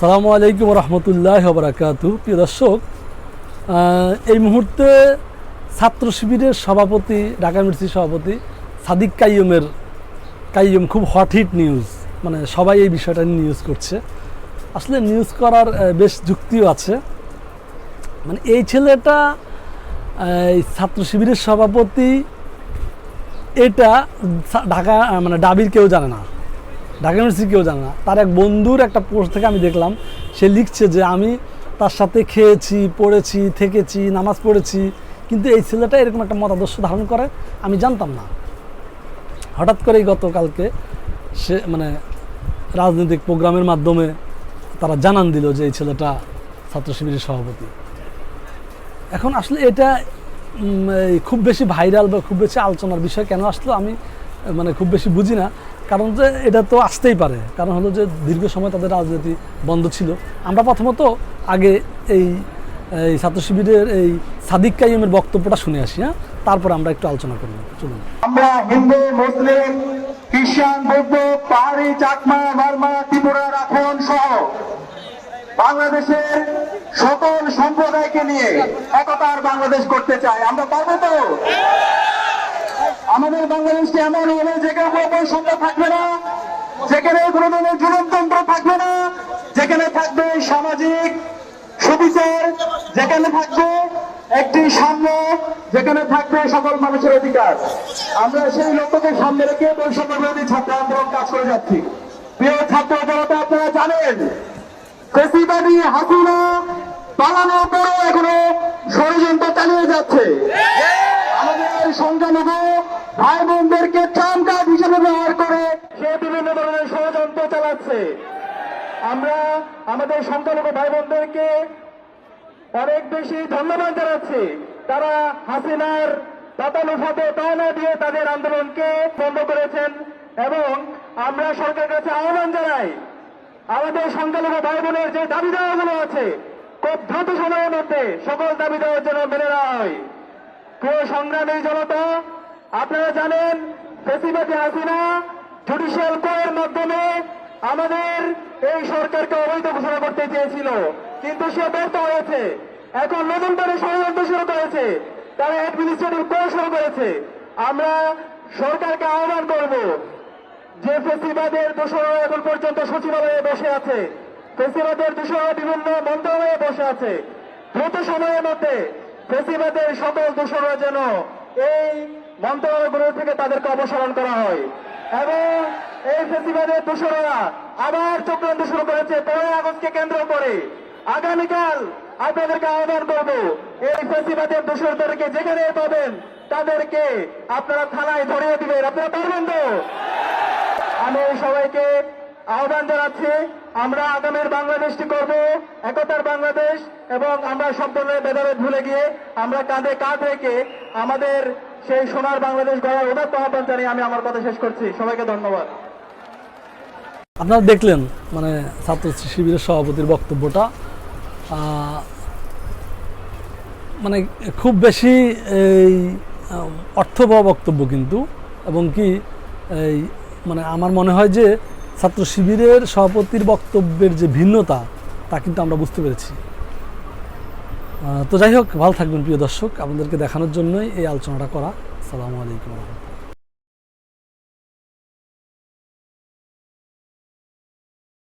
সালামু আলাইকুম রহমতুল্লাহ বরাকাতু প্রিয় দর্শক এই মুহূর্তে ছাত্র শিবিরের সভাপতি, ঢাকা ইউনিভার্সিটির সভাপতি সাদিক কাইয়মের, কাইয়ম খুব হট হিট নিউজ মানে সবাই এই বিষয়টা নিয়ে নিউজ করছে। আসলে নিউজ করার বেশ যুক্তিও আছে। মানে এই ছেলেটা এই ছাত্র শিবিরের সভাপতি, এটা ঢাকা মানে ডাবির কেউ জানে না। ঢাকা ইউনিভার্সিটি কেউ জানে না। তার এক বন্ধুর একটা পোস্ট থেকে আমি দেখলাম, সে লিখছে যে, আমি তার সাথে খেয়েছি, পড়েছি, থেকেছি, নামাজ পড়েছি, কিন্তু এই ছেলেটা এরকম একটা মতাদর্শ ধারণ করে, আমি জানতাম না। হঠাৎ করেই গতকালকে সে মানে রাজনৈতিক প্রোগ্রামের মাধ্যমে তারা জানান দিল যে, এই ছেলেটা ছাত্র শিবিরের সভাপতি। এখন আসলে এটা খুব বেশি ভাইরাল বা খুব বেশি আলোচনার বিষয় কেন আসলো আমি মানে খুব বেশি বুঝি না। কারণ যে এটা তো আসতেই পারে। কারণ হলো যে দীর্ঘ সময় তাদের রাজনীতি বন্ধ ছিল। আমরা প্রথমত আগে এই এই ছাত্র শিবিরের এই সাদিক কাইমের বক্তব্যটা শুনে আসি হ্যাঁ? তারপর আমরা একটু আলোচনা করব চলুন। আমরা হিন্দু, মুসলিম, খ্রিস্টান, বৌদ্ধ, পাহাড়ি, চাকমা বার্মা ত্রিপুরা রাখন সহ বাংলাদেশের সকল সম্প্রদায়কে নিয়ে একতার বাংলাদেশ করতে চাই। আমরা পারব তো? আমাদের বাংলাদেশকে এমন হবে যেখানে বৈষম্য থাকবে না যেখানে কোনো ধরনের জুলুমতন্ত্র থাকবে না যেখানে থাকবে সামাজিক সুবিচার যেখানে থাকবে একটি সাম্য যেখানে থাকবে সকল মানুষের অধিকার। আমরা সেই লক্ষ্যকে সামনে রেখে বৈষম্য বিরোধী ছাত্র আন্দোলন কাজ করে যাচ্ছি। প্রিয় ছাত্র জনতা, আপনারা জানেন ফেসিবাদী হাসিনা পালানোর পরও এখনও ষড়যন্ত্র চালিয়ে যাচ্ছে। আমাদের সংখ্যালঘু ভাই বোনদেরকে ট্রাম কার্ড হিসেবে ব্যবহার করে সে বিভিন্ন ধরনের ষড়যন্ত্র চালাচ্ছে। আমরা আমাদের সংখ্যালঘু ভাই বোনদেরকে অনেক বেশি ধন্যবাদ জানাচ্ছি। তারা হাসিনার পাতানুফাতে পাওনা দিয়ে তাদের আন্দোলনকে বন্ধ করেছেন এবং আমরা সরকারের কাছে আহ্বান জানাই, আমাদের সংখ্যালঘু ভাই বোনের যে দাবি দেওয়াগুলো আছে, খুব দ্রুত সময়ের মধ্যে সকল দাবি দেওয়ার জন্য মেনে নেওয়া হয়। প্রিয় সংগ্রামী জনতা আপনারা জানেন ফেসিবাদী হাসিনা জুডিশিয়াল কোয়ের মাধ্যমে আমাদের এই সরকারকে অবৈধ ঘোষণা করতে চেয়েছিল। কিন্তু সে ব্যর্থ হয়েছে। এখন নতুন করে ষড়যন্ত্র শুরু করেছে। তারা অ্যাডমিনিস্ট্রেটিভ কোর শুরু করেছে। আমরা সরকারকে আহ্বান করব যে ফেসিবাদের দোষরা এখন পর্যন্ত সচিবালয়ে বসে আছে। ফেসিবাদের দোষরা বিভিন্ন মন্ত্রণালয়ে বসে আছে। দ্রুত সময়ের মধ্যে ফেসিবাদের সকল দোষরা যেন এই মন্ত্রণালয়গুলো থেকে তাদেরকে অপসারণ করা হয়। এবং এই ফেসিবাদের দোষরা আবার চক্রান্ত শুরু করেছে। পনেরোই আগস্টকে কেন্দ্র করে। আগামীকাল আপনাদেরকে আহ্বান করব, এই ফেসিবাদের দোষরদেরকে যেখানে পাবেন, তাদেরকে আপনারা থানায় ধরিয়ে দিবেন। আপনারা পারবেন তো? আমি সবাইকে আহ্বান জানাচ্ছি, আমরা আগামীর বাংলাদেশটি করব, একতার বাংলাদেশ, এবং আমরা সব ধরনের ভেদাভেদ ভুলে গিয়ে আমরা কাঁধে কাঁধ রেখে আমাদের সেই সোনার বাংলাদেশ গড়ার উদাত্ত আহ্বান জানিয়ে আমি আমার কথা শেষ করছি। সবাইকে ধন্যবাদ। আপনারা দেখলেন মানে ছাত্র শিবিরের সভাপতির বক্তব্যটা। মানে খুব বেশি এই অর্থবহ বক্তব্য কিন্তু, এবং কি এই মানে আমার মনে হয় যে ছাত্র শিবিরের সভাপতির বক্তব্যের যে ভিন্নতা, তা কিন্তু আমরা বুঝতে পেরেছি। তো যাই হোক, ভালো থাকবেন প্রিয় দর্শক। আপনাদেরকে দেখানোর জন্যই এই আলোচনাটা করা। সালামু আলাইকুম রহমতুল্লাহ।